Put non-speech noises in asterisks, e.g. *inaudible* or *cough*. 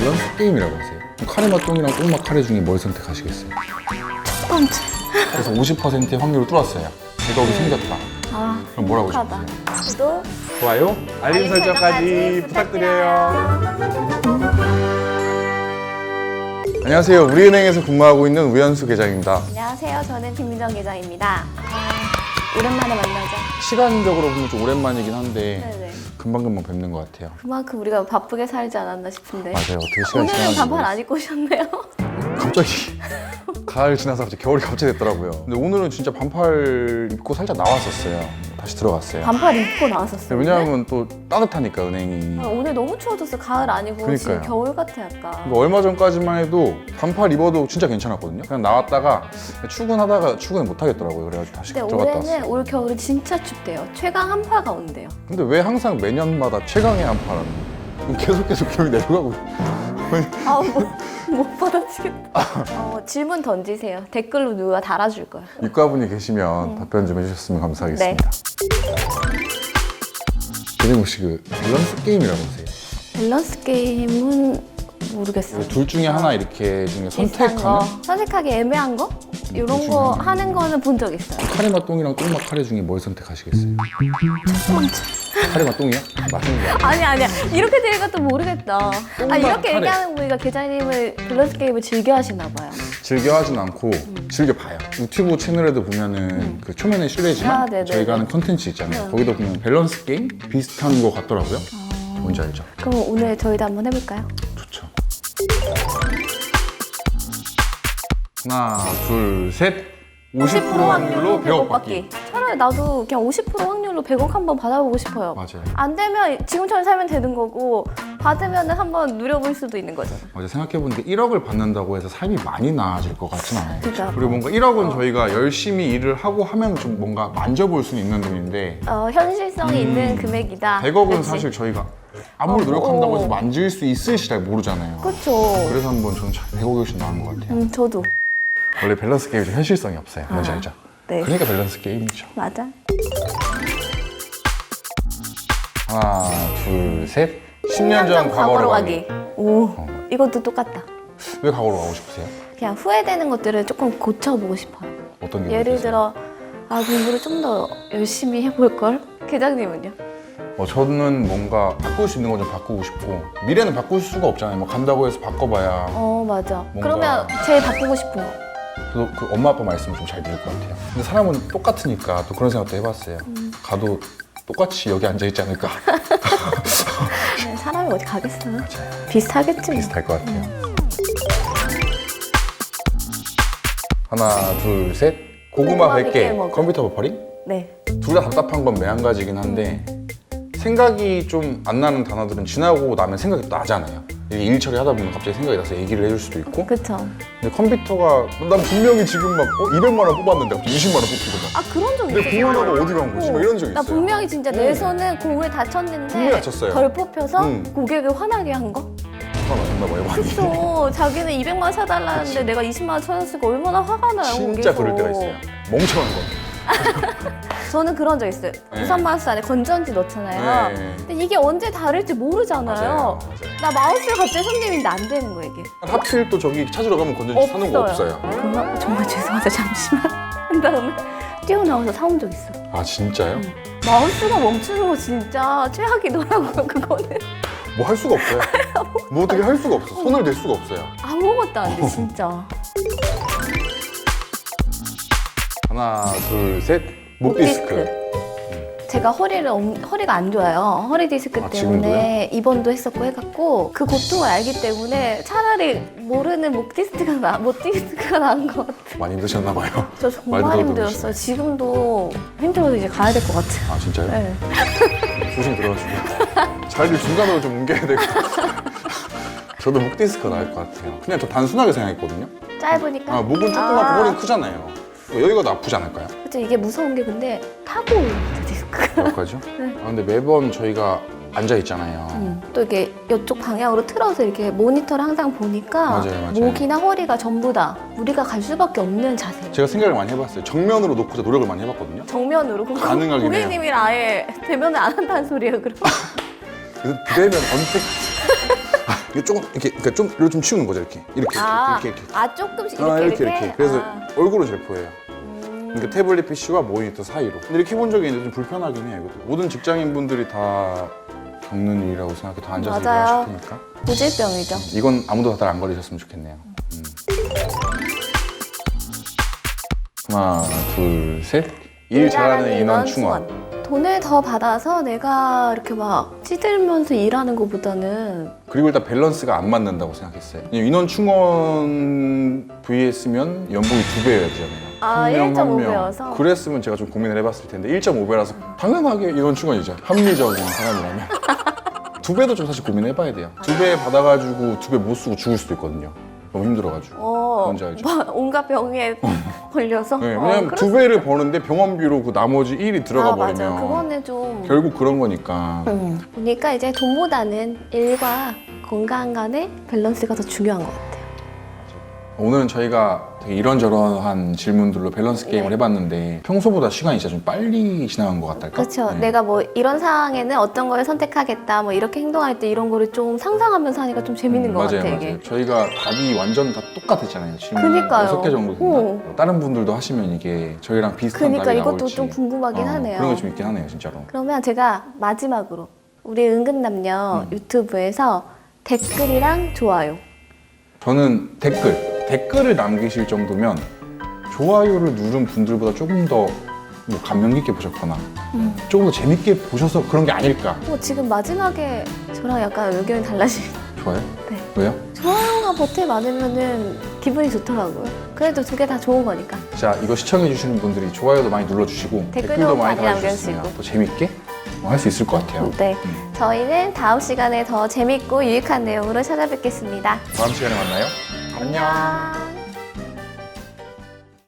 밸런스 게임이라고 하세요. 카레 맛 똥이랑 똥맛 카레 중에 뭘 선택하시겠어요? 첫 번째. 그래서 50%의 확률을 뚫었어요. 100억이 생겼다. 아, 그럼 뭐라고. 싶으세요? 구독. 좋아요, 알림 설정까지 부탁드려요. 안녕하세요. 우리은행에서 근무하고 있는 우현수 계장입니다. 안녕하세요. 저는 김민정 계장입니다. 오랜만에 만나죠. 시간적으로 보면 좀 오랜만이긴 한데 네네. 금방금방 뵙는 것 같아요. 그만큼 우리가 바쁘게 살지 않았나 싶은데. 맞아요. 어떻게 시간이 오늘은 지나는지 반팔. 안 입고 오셨네요. 갑자기 가을 지나서 갑자기 겨울이 갑자기 됐더라고요. 근데 오늘은 진짜 반팔 입고 살짝 나왔었어요. 다시 들어갔어요. 반팔 입고 나왔었어요. 왜냐하면 또 따뜻하니까 은행이. 아, 오늘 너무 추워졌어. 가을 아니고 지금 그러니까요. 겨울 같아 약간. 이거 얼마 전까지만 해도 반팔 입어도 진짜 괜찮았거든요. 그냥 나왔다가 출근하다가 출근 못 하겠더라고요. 그래가지고 다시 근데 들어갔다 올해는 왔어요. 올 겨울은 진짜 춥대요. 최강 한파가 온대요. 근데 왜 항상 매년마다 최강의 한파라는 거예요? 계속 계속 기록이 내려가고 아, 뭐, 못 받아치겠다. 어, 질문 던지세요. 댓글로 누가 달아줄 거야. 이과분이 계시면 답변 좀 해주셨으면 감사하겠습니다. 그리고 혹시 그 밸런스 게임이라고 하세요? 밸런스 게임은 모르겠어요. 둘 중에 하나 이렇게 중에 비슷한 거, 선택하는 선택하기 애매한 거? 이런 거. 하는 거는 본 적 있어요. 카레 맛 똥이랑 똥맛 카레 중에 뭘 선택하시겠어요? 첫 번째. 카레 맛 똥이야? 맛있는 거 아니 아니야. 이렇게 되니까 또 모르겠다. 아 이렇게 카레. 얘기하는 거 보니까 계장님을 밸런스 게임을 즐겨 하시나 봐요. 즐겨 하진 않고 즐겨 봐요. 유튜브 채널에도 보면은 그 초면에 실례지만 음. 아, 네네네. 저희가 하는 컨텐츠 있잖아요. 거기도 보면 밸런스 게임 비슷한 거 같더라고요. 아. 뭔지 알죠? 그럼 오늘 저희도 한번 해볼까요? 좋죠. 하나, 둘, 셋. 50% 확률로 100억 받기. 나도 그냥 50% 확률로 100억 한번 받아보고 싶어요. 맞아요. 안 되면 지금처럼 살면 되는 거고 받으면 한번 누려볼 수도 있는 거잖아. 어제 생각해보니까 1억을 받는다고 해서 삶이 많이 나아질 것 같진 않아요. 그죠. 그리고 뭔가 1억은 저희가 열심히 일을 하고 하면 좀 뭔가 만져볼 수는 있는 돈인데 어, 현실성이 있는 금액이다. 100억은 그치? 사실 저희가 아무리 어, 노력한다고 해서 어. 만질 수 있을지 잘 모르잖아요. 그렇죠. 그래서 한번 저는 100억이 훨씬 나은 것 같아요. 음, 저도. 원래 밸런스 게임이 좀 현실성이 없어요. 뭔지 알죠? 네. 그러니까 밸런스 게임이죠. 맞아. 하나, 둘, 셋. 10년 전 과거로 가기. 오, 어. 이것도 똑같다. 왜 과거로 가고 싶으세요? 그냥 후회되는 것들을 조금 고쳐보고 싶어요. 어떤 게 예를 있으세요? 들어, 아, 공부를 좀 더 열심히 해볼 걸? 계장님은요? 어, 저는 뭔가 바꿀 수 있는 거 좀 바꾸고 싶고 미래는 바꿀 수가 없잖아요. 뭐 간다고 해서 바꿔봐야 어, 맞아. 뭔가- 그러면 제일 바꾸고 싶은 거. 저도 그 엄마 아빠 말씀을 좀 잘 들을 것 같아요. 근데 사람은 똑같으니까 또 그런 생각도 해봤어요. 음. 가도 똑같이 여기 앉아 있지 않을까 *laughs* 네, 사람이 어디 가겠어요? 비슷하겠지. 뭐. 비슷할 것 같아요. 하나, 둘, 셋. 고구마 고구마 100개, 100개 먹어. 컴퓨터 버퍼링? 네. 둘 다 답답한 건 매한가지긴 한데 생각이 좀 안 나는 단어들은 지나고 나면 생각이 또 나잖아요. 이게 일 처리하다 보면 갑자기 생각이 나서 얘기를 해줄 수도 있고 그쵸. 근데 컴퓨터가 난 분명히 지금 막 어, 200만 원 뽑았는데 갑자기 20만 원 뽑히고 막 아, 그런 적 근데 있어요. 공하다가 어디 간 거지? 막 이런 적나 있어요. 분명히 진짜 내 손은 공을 다쳤는데 다쳤어요. 덜 뽑혀서 응. 고객을 화나게 한 거? 화가 나셨나 봐요 많이. 그쵸. *laughs* 자기는 200만 원 사달라는데 내가 20만 원 쳐줬으니까 얼마나 화가 나요, 진짜 거기서. 그럴 때가 있어요. 멍청한 거. *laughs* 저는 그런 적 있어요. 네. 우산 마우스 안에 건전지 넣잖아요. 네. 근데 이게 언제 다를지 모르잖아요. 맞아요. 맞아요. 나 마우스를 갑자기 손님인데 안 되는 거예요, 이게. 하필 또 저기 찾으러 가면 건전지 사는 거 없어요. 정말, 정말 죄송하다, *laughs* 잠시만. 한 다음에 뛰어나와서 사온 적 있어. 아 진짜요? 마우스가 멈추는 거 진짜 최악이더라고요, 그거는. 뭐 할 수가 없어요. *laughs* 뭐 어떻게 할 수가 없어. 손을 댈 수가 없어요. 아무것도 안 돼, 진짜. *laughs* 하나, 둘, 셋. 목 디스크. 제가 허리를 엄- 허리가 안 좋아요. 허리 디스크 아, 때문에 입원도 했었고 해갖고 그 고통을 알기 때문에 차라리 모르는 목 디스크가 나, 목 디스크가 나은 것 같아. 많이 힘드셨나 봐요. 저말 정말 힘들었어요. 지금도 힘들어서 이제 가야 될 것 같아요. 아 진짜요? 네. *laughs* 조심 들어가시고 자리를 중간으로 좀 옮겨야 될 것 같아요. *laughs* 저도 목 디스크가 나을 것 같아요. 그냥 저 단순하게 생각했거든요. 짧으니까. 아, 목은 조그맣고 아, 허리는 크잖아요. 여기가 더 아프지 않을까요? 그쵸, 이게 무서운 게 근데 타고 오는 디스크가. 여기까지요? 아, 근데 매번 저희가 앉아 있잖아요. 음, 또 이게 이쪽 방향으로 틀어서 이렇게 모니터를 항상 보니까 맞아요, 맞아요. 목이나 허리가 전부 다 우리가 갈 수밖에 없는 자세. 제가 생각을 많이 해봤어요. 정면으로 놓고서 노력을 많이 해봤거든요. 정면으로 그럼 가능하긴 해요. 고객님이랑 아예 대면을 안 한다는 소리예요 그럼 *laughs* 그래서 비대면 언택 이게 조금 이렇게 그러니까 좀 이렇게 좀 치우는 거죠 이렇게 이렇게 아, 이렇게 이렇게. 아 조금씩 이렇게 아, 이렇게 이렇게. 그래서 아. 얼굴은 잘 보여요. 음. 그러니까 태블릿 PC와 모니터 사이로. 근데 이렇게 해본 적이 있는데 좀 불편하긴 해요. 이것도. 모든 직장인분들이 다 겪는 일이라고 생각해. 다 앉아서 맞아요. 일을 하실 테니까. 고질병이죠. 이건 아무도 다들 안 걸리셨으면 좋겠네요. 음. 하나, 둘, 셋. 일 잘하는 인원 충원. 돈을 더 받아서 내가 이렇게 막 찌들면서 일하는 것보다는 그리고 일단 밸런스가 안 맞는다고 생각했어요. 인원 충원 vs면 연봉이 두 배여야 되잖아요. 아, 한 명, 한1.5 명. 배여서? 그랬으면 제가 좀 고민을 해봤을 텐데 1.5배라서 당연하게 인원 충원이죠. 합리적인 사람이라면. *laughs* 두 배도 좀 사실 고민해봐야 돼요. 두 배 받아가지고 두 배 못 쓰고 죽을 수도 있거든요. 너무 힘들어가지고. 어, 뭔지 알죠? 막 온갖 병에 *laughs* 걸려서 네, 어, 왜냐면 그럴 두수 배를 버는데 병원비로 그 나머지 1이 들어가 아. 버리면 그거는 좀 결국 그런 거니까. 음. 보니까 이제 돈보다는 일과 건강 간의 밸런스가 더 중요한 것 같아요. 오늘은 저희가 되게 이런저런한 질문들로 밸런스 게임을 네. 해봤는데 평소보다 시간이 진짜 좀 빨리 지나간 것 같달까? 그렇죠. 네. 내가 뭐 이런 상황에는 어떤 걸 선택하겠다, 뭐 이렇게 행동할 때 이런 거를 좀 상상하면서 하니까 좀 재밌는 음, 것 맞아요, 같아 맞아요. 저희가 답이 완전 다 똑같았잖아요. 질문 그니까요. 개 정도 된다. 오. 다른 분들도 하시면 이게 저희랑 비슷한 그러니까 답이 이것도 나올지. 좀 궁금하긴 어, 하네요. 그런 게 좀 있긴 하네요, 진짜로. 그러면 제가 마지막으로 우리 은근남녀 음. 유튜브에서 댓글이랑 좋아요. 저는 댓글, 댓글을 남기실 정도면 좋아요를 누른 분들보다 조금 더 뭐 감명 깊게 보셨거나 음. 조금 더 재밌게 보셔서 그런 게 아닐까. 뭐 지금 마지막에 저랑 약간 의견이 달라지. 좋아요? 네. 왜요? 좋아요가 버튼 많으면은 기분이 좋더라고요. 그래도 두 개 다 좋은 거니까. 자, 이거 시청해주시는 분들이 좋아요도 많이 눌러주시고 댓글도 댓글도 많이 남겨주시고. 더 재밌게 할 수 있을 것 같아요. 네. 음. 저희는 다음 시간에 더 재밌고 유익한 내용으로 찾아뵙겠습니다. 다음 시간에 만나요. 안녕.